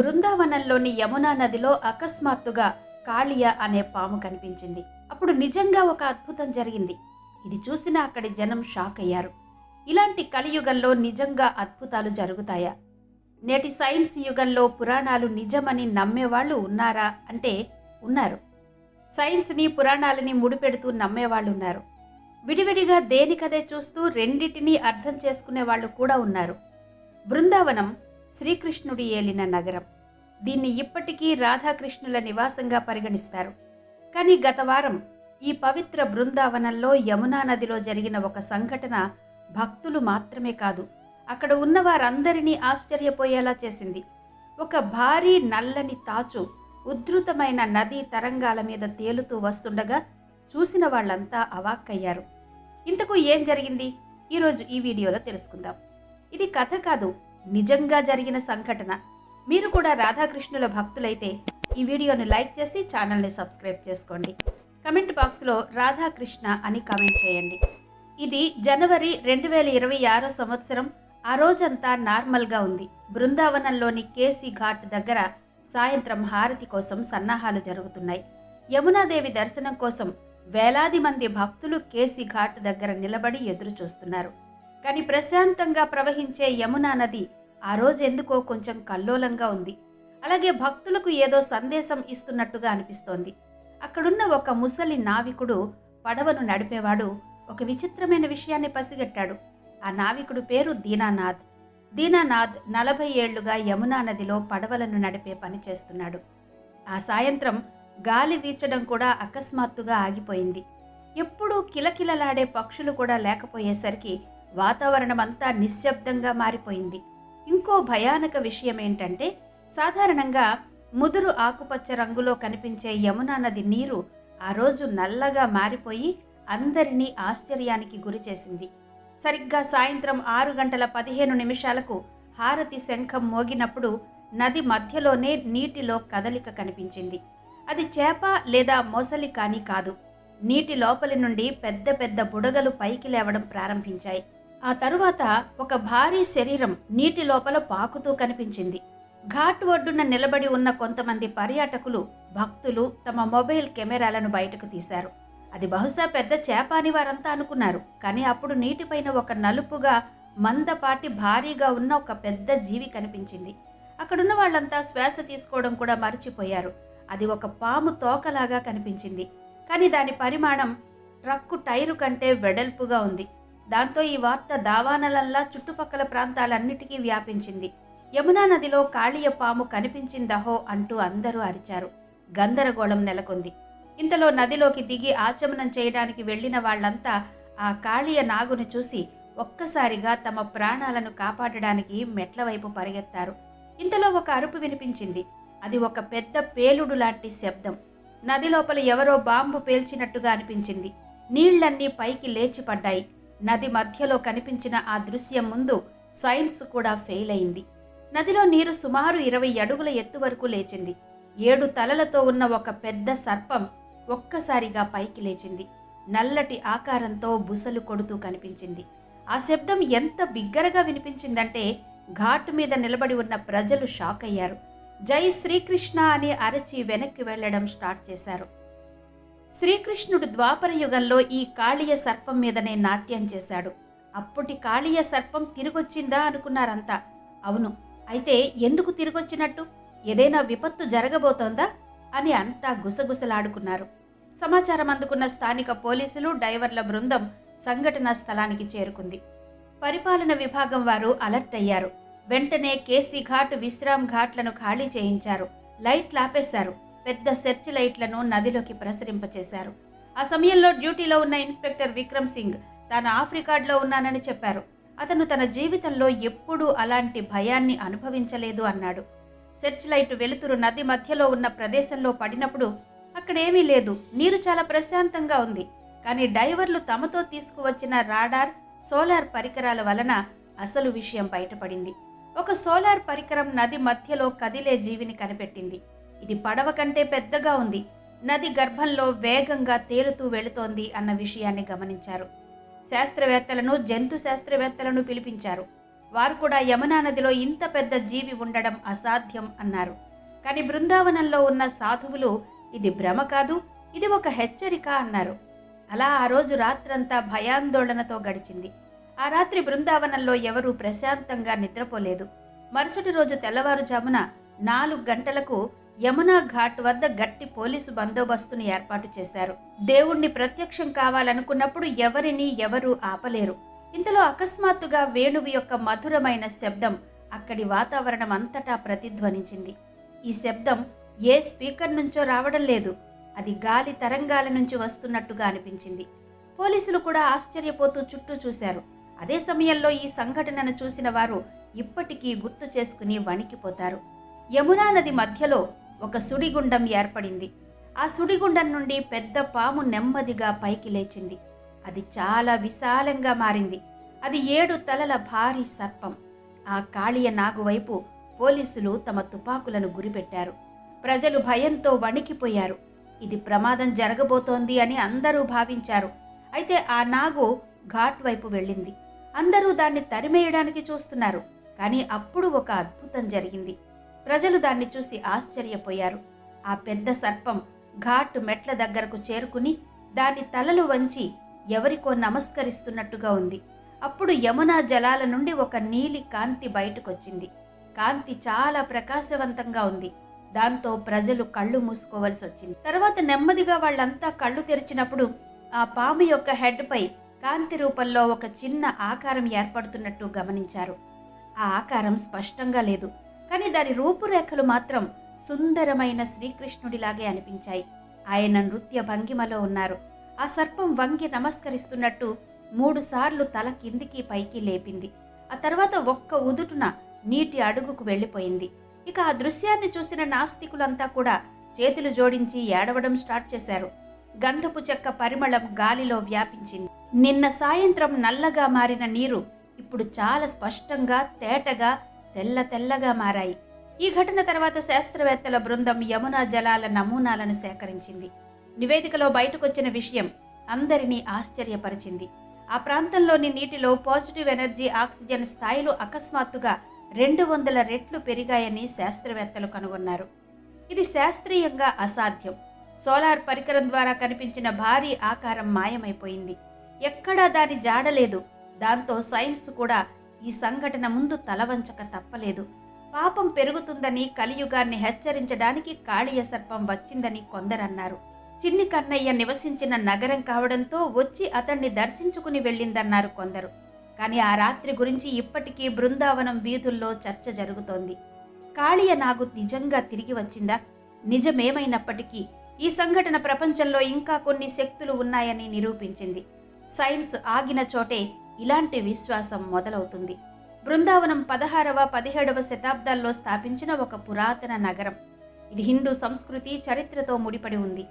బృందావనంలోని యమునా నదిలో అకస్మాత్తుగా కాళియ అనే పాము కనిపించింది. అప్పుడు నిజంగా ఒక అద్భుతం జరిగింది. ఇది చూసిన అక్కడి జనం షాక్ అయ్యారు. ఇలాంటి కలియుగంలో నిజంగా అద్భుతాలు జరుగుతాయా? నేటి సైన్స్ యుగంలో పురాణాలు నిజమని నమ్మేవాళ్ళు ఉన్నారా అంటే ఉన్నారు. సైన్స్ని పురాణాలని ముడిపెడుతూ నమ్మేవాళ్ళు ఉన్నారు. విడివిడిగా దేనికదే చూస్తూ రెండిటినీ అర్థం చేసుకునే వాళ్ళు కూడా ఉన్నారు. బృందావనం శ్రీకృష్ణుడి ఏలిన నగరం. దీన్ని ఇప్పటికీ రాధాకృష్ణుల నివాసంగా పరిగణిస్తారు. కానీ గత వారం ఈ పవిత్ర బృందావనంలో యమునా నదిలో జరిగిన ఒక సంఘటన భక్తులు మాత్రమే కాదు అక్కడ ఉన్న వారందరినీ ఆశ్చర్యపోయేలా చేసింది. ఒక భారీ నల్లని తాచు ఉద్ధృతమైన నదీ తరంగాల మీద తేలుతూ వస్తుండగా చూసిన వాళ్ళంతా అవాక్కయ్యారు. ఇంతకు ఏం జరిగింది? ఈరోజు ఈ వీడియోలో తెలుసుకుందాం. ఇది కథ కాదు నిజంగా జరిగిన సంఘటన. మీరు కూడా రాధాకృష్ణుల భక్తులైతే ఈ వీడియోను లైక్ చేసి ఛానల్ని సబ్స్క్రైబ్ చేసుకోండి. కమెంట్ బాక్స్లో రాధాకృష్ణ అని కామెంట్ చేయండి. ఇది జనవరి రెండు వేల ఇరవై ఆరో సంవత్సరం. ఆ రోజంతా నార్మల్గా ఉంది. బృందావనంలోని కేసీ ఘాట్ దగ్గర సాయంత్రం హారతి కోసం సన్నాహాలు జరుగుతున్నాయి. యమునాదేవి దర్శనం కోసం వేలాది మంది భక్తులు కేసీ ఘాట్ దగ్గర నిలబడి ఎదురు చూస్తున్నారు కానీ ప్రశాంతంగా ప్రవహించే యమునా నది ఆ రోజు ఎందుకో కొంచెం కల్లోలంగా ఉంది. అలాగే భక్తులకు ఏదో సందేశం ఇస్తున్నట్టుగా అనిపిస్తోంది. అక్కడున్న ఒక ముసలి నావికుడు పడవను నడిపేవాడు ఒక విచిత్రమైన విషయాన్ని పసిగట్టాడు. ఆ నావికుడు పేరు దీనానాథ్. దీనానాథ్ నలభై ఏళ్ళుగా యమునా నదిలో పడవలను నడిపే పని చేస్తున్నాడు. ఆ సాయంత్రం గాలి వీచడం కూడా అకస్మాత్తుగా ఆగిపోయింది. ఎప్పుడూ కిలకిలలాడే పక్షులు కూడా లేకపోయేసరికి వాతావరణం అంతా నిశ్శబ్దంగా మారిపోయింది. ఇంకో భయానక విషయం ఏంటంటే సాధారణంగా ముదురు ఆకుపచ్చ రంగులో కనిపించే యమునా నది నీరు ఆ రోజు నల్లగా మారిపోయి అందరినీ ఆశ్చర్యానికి గురిచేసింది సరిగ్గా సాయంత్రం ఆరు గంటల పదిహేను నిమిషాలకు హారతి శంఖం మోగినప్పుడు నది మధ్యలోనే నీటిలో కదలిక కనిపించింది. అది చేప లేదా మొసలి కానీ కాదు. నీటి లోపలి నుండి పెద్ద పెద్ద బుడగలు పైకి లేవడం ప్రారంభించాయి. ఆ తరువాత ఒక భారీ శరీరం నీటి లోపల పాకుతూ కనిపించింది. ఘాట్ ఒడ్డున నిలబడి ఉన్న కొంతమంది పర్యాటకులు భక్తులు తమ మొబైల్ కెమెరాలను బయటకు తీశారు. అది బహుశా పెద్ద చేప అని వారంతా అనుకున్నారు. కానీ అప్పుడు నీటిపైన ఒక నలుపుగా మందపాటి భారీగా ఉన్న ఒక పెద్ద జీవి కనిపించింది. అక్కడున్న వాళ్ళంతా శ్వాస తీసుకోవడం కూడా మర్చిపోయారు. అది ఒక పాము తోకలాగా కనిపించింది. కానీ దాని పరిమాణం ట్రక్కు టైరు కంటే వెడల్పుగా ఉంది. దాంతో ఈ వార్త దావానలల్లా చుట్టుపక్కల ప్రాంతాలన్నిటికీ వ్యాపించింది. యమునా నదిలో కాళీయ పాము కనిపించిందహో అంటూ అందరూ అరిచారు. గందరగోళం నెలకొంది. ఇంతలో నదిలోకి దిగి ఆచమనం చేయడానికి వెళ్ళిన వాళ్ళంతా ఆ కాళీయ నాగును చూసి ఒక్కసారిగా తమ ప్రాణాలను కాపాడడానికి మెట్ల వైపు పరిగెత్తారు. ఇంతలో ఒక అరుపు వినిపించింది. అది ఒక పెద్ద పేలుడు లాంటి శబ్దం. నది లోపల ఎవరో బాంబు పేల్చినట్టుగా అనిపించింది. నీళ్ళన్నీ పైకి లేచి పడ్డాయి. నది మధ్యలో కనిపించిన ఆ దృశ్యం ముందు సైన్స్ కూడా ఫెయిల్ అయింది. నదిలో నీరు సుమారు ఇరవై అడుగుల ఎత్తు వరకు లేచింది. ఏడు తలలతో ఉన్న ఒక పెద్ద సర్పం ఒక్కసారిగా పైకి లేచింది. నల్లటి ఆకారంతో బుసలు కొడుతూ కనిపించింది. ఆ శబ్దం ఎంత బిగ్గరగా వినిపించిందంటే ఘాటు మీద నిలబడి ఉన్న ప్రజలు షాక్ అయ్యారు జై శ్రీకృష్ణ అని అరచి వెనక్కి వెళ్ళడం స్టార్ట్ చేశారు. శ్రీకృష్ణుడు ద్వాపర యుగంలో ఈ కాళీయ సర్పం మీదనే నాట్యం చేశాడు. అప్పటి కాళీయ సర్పం తిరిగొచ్చిందా అనుకున్నారంతా. అవును అయితే ఎందుకు తిరిగొచ్చినట్టు? ఏదైనా విపత్తు జరగబోతోందా? అని అంతా గుసగుసలాడుకున్నారు. సమాచారం అందుకున్న స్థానిక పోలీసులు డైవర్ల బృందం సంఘటనా స్థలానికి చేరుకుంది. పరిపాలన విభాగం వారు అలర్ట్ అయ్యారు. వెంటనే కేసీ ఘాట్ విశ్రామ్ ఘాట్లను ఖాళీ చేయించారు. లైట్లు ఆపేశారు. పెద్ద సెర్చ్ లైట్లను నదిలోకి ప్రసరింపచేశారు. ఆ సమయంలో డ్యూటీలో ఉన్న ఇన్స్పెక్టర్ విక్రమ్ సింగ్ తాను ఆఫ్రికాడ్లో ఉన్నానని చెప్పారు. అతను తన జీవితంలో ఎప్పుడూ అలాంటి భయాన్ని అనుభవించలేదు అన్నాడు. సెర్చ్ లైట్ వెలుతురు నది మధ్యలో ఉన్న ప్రదేశంలో పడినప్పుడు అక్కడేమీ లేదు నీరు చాలా ప్రశాంతంగా ఉంది. కానీ డైవర్లు తమతో తీసుకువచ్చిన రాడార్ సోలార్ పరికరాల వలన అసలు విషయం బయటపడింది. ఒక సోలార్ పరికరం నది మధ్యలో కదిలే జీవిని కనిపెట్టింది. ఇది పడవ కంటే పెద్దగా ఉంది. నది గర్భంలో వేగంగా తేలుతూ వెళుతోంది అన్న విషయాన్ని గమనించారు. శాస్త్రవేత్తలను జంతు శాస్త్రవేత్తలను పిలిపించారు. వారు కూడా యమునా నదిలో ఇంత పెద్ద జీవి ఉండడం అసాధ్యం అన్నారు. కానీ బృందావనంలో ఉన్న సాధువులు ఇది భ్రమ కాదు ఇది ఒక హెచ్చరిక అన్నారు. అలా ఆ రోజు రాత్రంతా భయాందోళనతో గడిచింది. ఆ రాత్రి బృందావనంలో ఎవరూ ప్రశాంతంగా నిద్రపోలేదు. మరుసటి రోజు తెల్లవారుజామున నాలుగు గంటలకు యమునా ఘాట్ వద్ద గట్టి పోలీసు బందోబస్తును ఏర్పాటు చేశారు. దేవుణ్ణి ప్రత్యక్షం కావాలనుకున్నప్పుడు ఎవరిని ఎవరూ ఆపలేరు. ఇంతలో అకస్మాత్తుగా వేణువు యొక్క మధురమైన శబ్దం అక్కడి వాతావరణం అంతటా ప్రతిధ్వనించింది. ఈ శబ్దం ఏ స్పీకర్ నుంచో రావడం లేదు. అది గాలి తరంగాల నుంచి వస్తున్నట్టుగా అనిపించింది. పోలీసులు కూడా ఆశ్చర్యపోతూ చుట్టూ చూశారు. అదే సమయంలో ఈ సంఘటనను చూసిన వారు ఇప్పటికీ గుర్తు చేసుకుని వణికిపోతారు. యమునా నది మధ్యలో ఒక సుడిగుండం ఏర్పడింది. ఆ సుడిగుండం నుండి పెద్ద పాము నెమ్మదిగా పైకి లేచింది. అది చాలా విశాలంగా మారింది. అది ఏడు తలల భారీ సర్పం. ఆ కాళీయ నాగు వైపు పోలీసులు తమ తుపాకులను గురిపెట్టారు. ప్రజలు భయంతో వణికిపోయారు. ఇది ప్రమాదం జరగబోతోంది అని అందరూ భావించారు. అయితే ఆ నాగు ఘాట్ వైపు వెళ్ళింది. అందరూ దాన్ని తరిమేయడానికి చూస్తున్నారు. కానీ అప్పుడు ఒక అద్భుతం జరిగింది. ప్రజలు దాన్ని చూసి ఆశ్చర్యపోయారు. ఆ పెద్ద సర్పం ఘాట్ మెట్ల దగ్గరకు చేరుకుని దాని తలలు వంచి ఎవరికో నమస్కరిస్తున్నట్టుగా ఉంది. అప్పుడు యమునా జలాల నుండి ఒక నీలి కాంతి బయటకొచ్చింది. కాంతి చాలా ప్రకాశవంతంగా ఉంది. దాంతో ప్రజలు కళ్ళు మూసుకోవలసి వచ్చింది. తర్వాత నెమ్మదిగా వాళ్ళంతా కళ్ళు తెరిచినప్పుడు ఆ పాము యొక్క హెడ్పై కాంతి రూపంలో ఒక చిన్న ఆకారం ఏర్పడుతున్నట్టు గమనించారు. ఆ ఆకారం స్పష్టంగా లేదు. కానీ దాని రూపురేఖలు మాత్రం సుందరమైన శ్రీకృష్ణుడిలాగే అనిపించాయి. ఆయన నృత్య భంగిమలో ఉన్నారు. ఆ సర్పం వంగి నమస్కరిస్తున్నట్టు మూడు సార్లు తల కిందికి పైకి లేపింది. ఆ తర్వాత ఒక్క ఉదుటున నీటి అడుగుకు వెళ్ళిపోయింది. ఇక ఆ దృశ్యాన్ని చూసిన నాస్తికులంతా కూడా చేతులు జోడించి ఏడవడం స్టార్ట్ చేశారు. గంధపు చెక్క పరిమళం గాలిలో వ్యాపించింది. నిన్న సాయంత్రం నల్లగా మారిన నీరు ఇప్పుడు చాలా స్పష్టంగా తేటగా తెల్ల తెల్లగా మారాయి. ఈ ఘటన తర్వాత శాస్త్రవేత్తల బృందం యమునా జలాల నమూనాలను సేకరించింది. నివేదికలో బయటకొచ్చిన విషయం అందరినీ ఆశ్చర్యపరిచింది. ఆ ప్రాంతంలోని నీటిలో పాజిటివ్ ఎనర్జీ ఆక్సిజన్ స్థాయిలు అకస్మాత్తుగా రెండు వందల రెట్లు పెరిగాయని శాస్త్రవేత్తలు కనుగొన్నారు. ఇది శాస్త్రీయంగా అసాధ్యం. సోలార్ పరికరం ద్వారా కనిపించిన భారీ ఆకారం మాయమైపోయింది. ఎక్కడా దాని జాడలేదు దాంతో సైన్స్ కూడా ఈ సంఘటన ముందు తలవంచక తప్పలేదు. పాపం పెరుగుతుందని కలియుగాన్ని హెచ్చరించడానికి కాళీయ సర్పం వచ్చిందని కొందరన్నారు. చిన్ని కన్నయ్య నివసించిన నగరం కావడంతో వచ్చి అతన్ని దర్శించుకుని వెళ్ళిందన్నారు కొందరు. కానీ ఆ రాత్రి గురించి ఇప్పటికీ బృందావనం వీధుల్లో చర్చ జరుగుతోంది. కాళీయ నాగు నిజంగా తిరిగి వచ్చిందా? నిజమేమైనప్పటికీ ఈ సంఘటన ప్రపంచంలో ఇంకా కొన్ని శక్తులు ఉన్నాయని నిరూపించింది. సైన్స్ ఆగిన చోటే ఇలాంటి విశ్వాసం మొదలవుతుంది. బృందావనం పదహారవ పదిహేడవ శతాబ్దాల్లో స్థాపించిన ఒక పురాతన నగరం. ఇది హిందూ సంస్కృతి చరిత్రతో ముడిపడి ఉంది.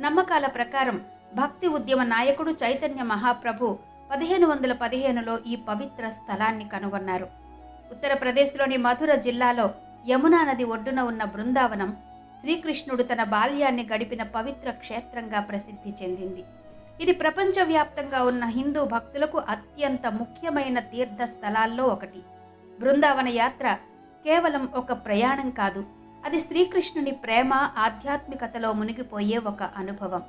నమ్మకాల ప్రకారం భక్తి ఉద్యమ నాయకుడు చైతన్య మహాప్రభు పదిహేను వందల పదిహేనులో ఈ పవిత్ర స్థలాన్ని కనుగొన్నారు. ఉత్తరప్రదేశ్లోని మధుర జిల్లాలో యమునా నది ఒడ్డున ఉన్న బృందావనం శ్రీకృష్ణుడు తన బాల్యాన్ని గడిపిన పవిత్ర క్షేత్రంగా ప్రసిద్ధి చెందింది. ఇది ప్రపంచవ్యాప్తంగా ఉన్న హిందూ భక్తులకు అత్యంత ముఖ్యమైన తీర్థ స్థలాల్లో ఒకటి. బృందావన యాత్ర కేవలం ఒక ప్రయాణం కాదు అది శ్రీకృష్ణుని ప్రేమ ఆధ్యాత్మికతలో మునిగిపోయే ఒక అనుభవం.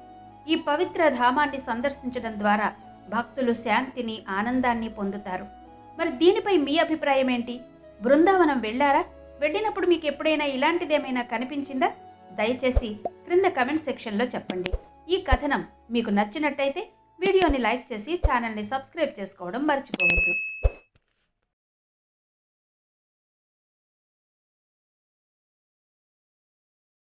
ఈ పవిత్ర ధామాన్ని సందర్శించడం ద్వారా భక్తులు శాంతిని ఆనందాన్ని పొందుతారు. మరి దీనిపై మీ అభిప్రాయం ఏంటి? బృందావనం వెళ్ళారా? వెళ్ళినప్పుడు మీకు ఎప్పుడైనా ఇలాంటిదేమైనా కనిపించిందా? దయచేసి క్రింద కమెంట్ సెక్షన్లో చెప్పండి. ఈ కథనం మీకు నచ్చినట్టయితే వీడియోని లైక్ చేసి ఛానల్ని సబ్స్క్రైబ్ చేసుకోవడం మర్చిపోవద్దు.